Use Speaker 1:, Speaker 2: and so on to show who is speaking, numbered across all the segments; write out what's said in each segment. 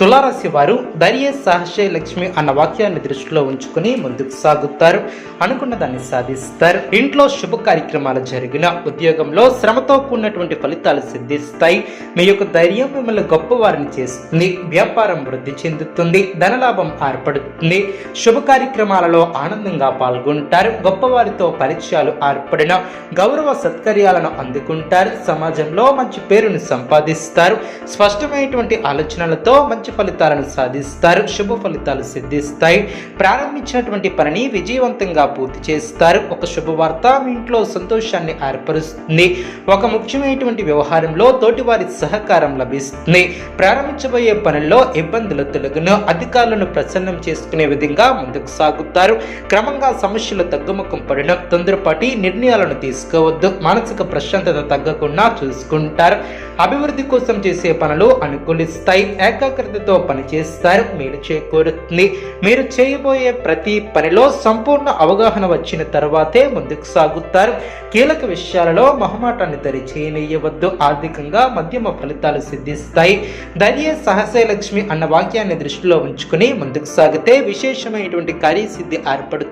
Speaker 1: తులారాశి వారు ధైర్య సహజ లక్ష్మి అన్న వాక్యాన్ని దృష్టిలో ఉంచుకుని ముందుకు సాగుతారు. అనుకున్న దాన్ని సాధిస్తారు. ఇంట్లో శుభ కార్యక్రమాలు జరిగిన ఉద్యోగంలో శ్రమతో కూడినటువంటి ఫలితాలు సిద్ధిస్తాయి. మీ యొక్క ధైర్యం మిమ్మల్ని గొప్పవారిని చేస్తుంది. వ్యాపారం వృద్ధి చెందుతుంది. ధనలాభం ఏర్పడుతుంది. శుభ కార్యక్రమాలలో ఆనందంగా పాల్గొంటారు. గొప్పవారితో పరిచయాలు ఏర్పడిన గౌరవ సత్కర్యాలను అందుకుంటారు. సమాజంలో మంచి పేరును సంపాదిస్తారు. స్పష్టమైనటువంటి ఆలోచనలతో మంచి ఫలితాలను సాధిస్తారు శుభ ఫలితాలు సిద్ధిస్తాయి. ప్రారంభించినటువంటి పనిని విజయవంతంగా పూర్తి చేస్తారు. ఒక శుభవార్త మీ ఇంట్లో సంతోషాన్ని ఏర్పరుస్తుంది. ఒక ముఖ్యమైనటువంటి వ్యవహారంలో తోటివారి సహకారం లభిస్తుంది. ప్రారంభించబోయే పనుల్లో ఇబ్బందులు తొలగును అధికారులను ప్రసన్నం చేసుకునే విధంగా ముందుకు సాగుతారు. క్రమంగా సమస్యలు తగ్గుముఖం పడిన తొందరపాటి నిర్ణయాలను తీసుకోవద్దు మానసిక ప్రశాంతత తగ్గకుండా చూసుకుంటారు. అభివృద్ధి కోసం చేసే పనులు అనుకూలిస్తాయి ఏకాగ్రతతో పనిచేస్తారు మీరు చేకూరుతుంది. మీరు చేయబోయే ప్రతి పనిలో సంపూర్ణ అవగాహన వచ్చిన తర్వాతే ముందుకు సాగుతారు. కీలక విషయాలలో మొహమాటాన్ని దరి చేయనీయవద్దు. ఆర్థికంగా మధ్యమ ఫలితాలు సిద్ధిస్తాయి. ధైర్య సహసలక్ష్మి అన్న వాక్యాన్ని దృష్టిలో ఉంచుకుని ముందుకు సాగితే విశేషమైనటువంటి కార్యసిద్ధి ఏర్పడుతుంది.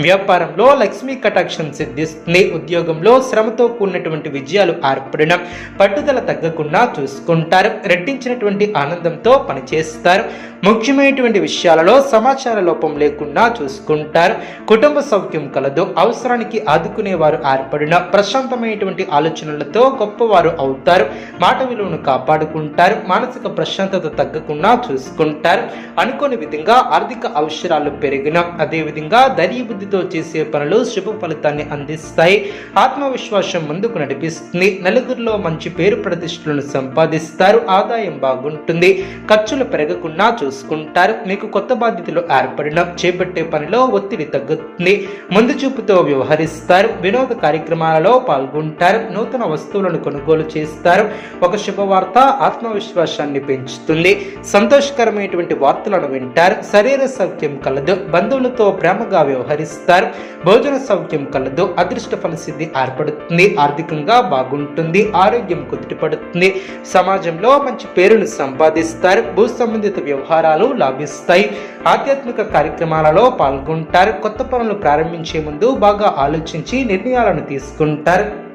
Speaker 1: వ్యాపారంలో లక్ష్మీ కటాక్షం సిద్ధిస్తుంది. ఉద్యోగంలో శ్రమతో కూడినటువంటి విజయాలు ఏర్పడిన పట్టుదల తగ్గకుండా చూసుకుంటారు. రెట్టించినటువంటి ఆనందంతో పనిచేస్తారు. ముఖ్యమైనటువంటి విషయాలలో సమాచార లోపం లేకుండా చూసుకుంటారు. కుటుంబ సౌఖ్యం కలదు. అవసరానికి ఆదుకునేవారు ఏర్పడిన ప్రశాంతమైనటువంటి ఆలోచనలతో గొప్పవారు అవుతారు. మాట విలువను కాపాడుకుంటారు. మానసిక ప్రశాంతత తగ్గకుండా చూసుకుంటారు. అనుకోని విధంగా ఆర్థిక అవసరాలు పెరిగిన అదేవిధంగా ధైర్య బుద్ధితో చేసే పనులు శుభ ఫలితాన్ని అందిస్తాయి. ఆత్మవిశ్వాసం ముందుకు నడిపిస్తుంది. నలుగురిలో మంచి పేరు ప్రతిష్టలను సంపాదిస్తారు. ఆదాయం బాగుంటుంది. ఖర్చులు పెరగకుండా చూసుకుంటారు. మీకు కొత్త బాధ్యతలు ఏర్పడిన చేపట్టే పనిలో ఒత్తిడి తగ్గుతుంది. ముందు చూపుతో వ్యవహరిస్తారు. వినోద కార్యక్రమాలలో పాల్గొంటారు. నూతన వస్తువులను కొనుగోలు చేస్తారు. ఒక శుభవార్త ఆత్మవిశ్వాసాన్ని పెంచుతుంది. సంతోషకరమైనటువంటి వార్తలను వింటారు. శరీర సౌఖ్యం కలదు. బంధువులతో ప్రేమగా వ్యవహరిస్తారు. భోజన సౌఖ్యం కలదు అదృష్ట ఫలసిద్ధి ఏర్పడుతుంది ఆర్థికంగా బాగుంటుంది ఆరోగ్యం కుదిరిపడుతుంది సమాజంలో మంచి పేరును సంపాదిస్తారు భూ సంబంధిత వ్యవహారాలు లాభిస్తాయి. ఆధ్యాత్మిక కార్యక్రమాలలో పాల్గొంటారు కొత్త పనులు ప్రారంభించే ముందు బాగా ఆలోచించి నిర్ణయాలను తీసుకుంటారు.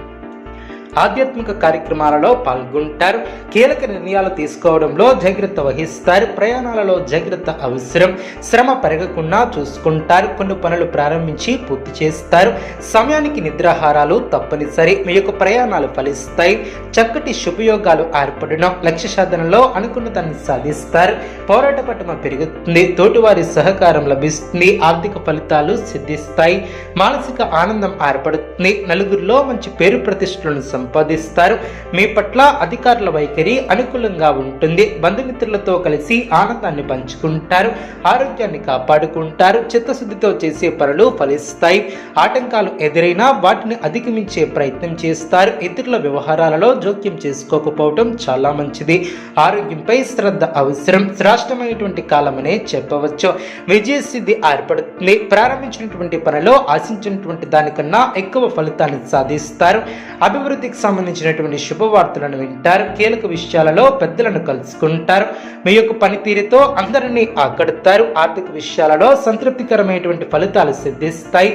Speaker 1: ఆధ్యాత్మిక కార్యక్రమాలలో పాల్గొంటారు. కీలక నిర్ణయాలు తీసుకోవడంలో జాగ్రత్త వహిస్తారు. ప్రయాణాలలో జాగ్రత్త అవసరం. శ్రమ పెరగకుండా చూసుకుంటారు. కొన్ని పనులు ప్రారంభించి పూర్తి చేస్తారు. సమయానికి నిద్రాహారాలు తప్పనిసరి. మీ యొక్క ప్రయాణాలు ఫలిస్తాయి. చక్కటి శుభయోగాలు ఏర్పడడం లక్ష్య సాధనలో అనుకున్న దాన్ని సాధిస్తారు. పోరాట పట్టుమ పెరుగుతుంది. తోటివారి సహకారం లభిస్తుంది. ఆర్థిక ఫలితాలు సిద్ధిస్తాయి. మానసిక ఆనందం ఏర్పడుతుంది. నలుగురిలో మంచి పేరు ప్రతిష్టలను సంపాదిస్తారు. మీ పట్ల అధికారుల వైఖరి అనుకూలంగా ఉంటుంది. బంధుమిత్రులతో కలిసి ఆనందాన్ని పంచుకుంటారు. ఆరోగ్యాన్ని కాపాడుకుంటారు. చిత్తశుద్ధితో చేసే పనులు ఫలిస్తాయి. ఆటంకాలు ఎదురైనా వాటిని అధిగమించే ప్రయత్నం చేస్తారు. ఇతరుల వ్యవహారాలలో జోక్యం చేసుకోకపోవడం చాలా మంచిది. ఆరోగ్యంపై శ్రద్ధ అవసరం. శ్రేష్టమైనటువంటి కాలమనే చెప్పవచ్చు. విజయసిద్ధి ఏర్పడుతుంది. ప్రారంభించినటువంటి పనిలో ఆశించినటువంటి దానికన్నా ఎక్కువ ఫలితాన్ని సాధిస్తారు. అభివృద్ధికి సంబంధించినటువంటి శుభవార్తలను వింటారు కీలక విషయాలలో పెద్దలను కలుసుకుంటారు మీ యొక్క పనితీరుతో అందరినీ ఆకడతారు ఆర్థిక విషయాలలో సంతృప్తికరమైనటువంటి ఫలితాలు సిద్ధిస్తాయి.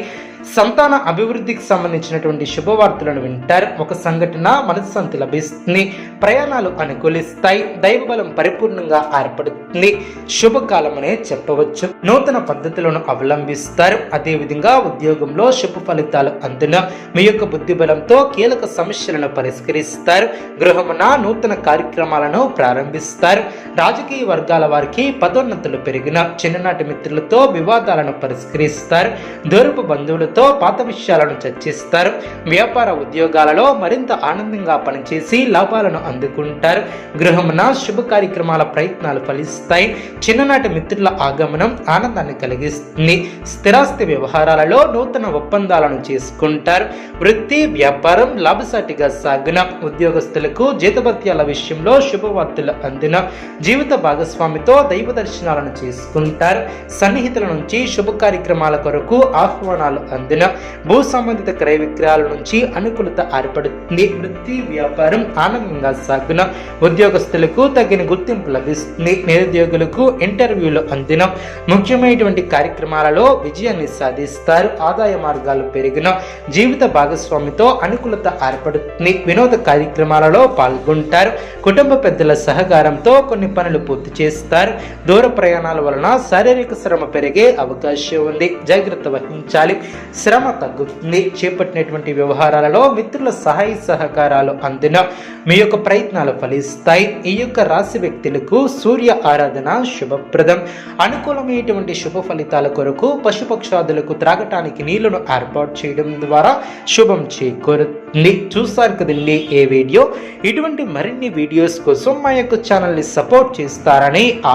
Speaker 1: సంతాన అభివృద్ధికి సంబంధించినటువంటి శుభవార్తలను వింటారు. ఒక సంఘటన మనశ్శాంతి లభిస్తుంది. ప్రయాణాలు అనుకూలిస్తాయి. దైవబలం పరిపూర్ణంగా ఏర్పడుతుంది. శుభకాలమనే చెప్పవచ్చు. నూతన పద్ధతులను అవలంబిస్తారు. అదేవిధంగా ఉద్యోగంలో శుభ ఫలితాలు అందున మీ యొక్క బుద్ధి బలంతో కీలక సమస్యలను పరిష్కరిస్తారు. గృహమున నూతన కార్యక్రమాలను ప్రారంభిస్తారు. రాజకీయ వర్గాల వారికి పదోన్నతులు పెరిగిన చిన్ననాటి మిత్రులతో వివాదాలను పరిష్కరిస్తారు. దూరపు బంధువులతో పాత విషయాలను చర్చిస్తారు. వ్యాపార ఉద్యోగాలలో మరింత ఆనందంగా పనిచేసి లాభాలను అందుకుంటారు. గృహమున శుభ కార్యక్రమాల ప్రయత్నాలు ఫలిస్తాయి. చిన్ననాటి మిత్రుల ఆగమనం ఆనందాన్ని కలిగిస్తుంది. స్థిరాస్తి వ్యవహారాలలో నూతన ఒప్పందాలను చేసుకుంటారు. వృత్తి వ్యాపారం లాభసాటిగా సాగిన ఉద్యోగస్తులకు జీతభత్యాల విషయంలో శుభవార్తలు అందిన జీవిత భాగస్వామితో దైవ దర్శనాలను చేసుకుంటారు. సన్నిహితుల నుంచి శుభ కార్యక్రమాల కొరకు ఆహ్వానాలు అందిన భూ సంబంధిత క్రయ విక్రయాల నుంచి అనుకూలత ఏర్పడుతుంది. వృత్తి వ్యాపారం ఆనందంగా సాగున ఉద్యోగస్తులకు తగిన గుర్తింపు లభిస్తుంది. నిరుద్యోగులకు ఇంటర్వ్యూలు అందిన ముఖ్యమైనటువంటి కార్యక్రమాలలో విజయాన్ని సాధిస్తారు. ఆదాయ మార్గాలు పెరిగిన జీవిత భాగస్వామితో అనుకూలత ఏర్పడుతుంది. వినోద కార్యక్రమాలలో పాల్గొంటారు. కుటుంబ పెద్దల సహకారంతో కొన్ని పనులు పూర్తి చేస్తారు. దూర ప్రయాణాల వలన శారీరక శ్రమ పెరిగే అవకాశం ఉంది. జాగ్రత్త వహించాలి. శ్రమ తగ్గుతుంది. చేపట్టినటువంటి వ్యవహారాలలో మిత్రుల సహాయ సహకారాలు అందిన మీ యొక్క ప్రయత్నాలు ఫలిస్తాయి. ఈ యొక్క రాశి వ్యక్తులకు సూర్య ఆరాధన శుభప్రదం. అనుకూలమైనటువంటి శుభ ఫలితాల కొరకు పశుపక్షాదులకు త్రాగటానికి నీళ్ళను ఏర్పాటు చేయడం ద్వారా శుభం చేకూరుతుంది. చూస్తారు కదండి ఏ వీడియో? ఇటువంటి మరిన్ని వీడియోస్ కోసం మా యొక్క ఛానల్ని సపోర్ట్ చేస్తారని ఆ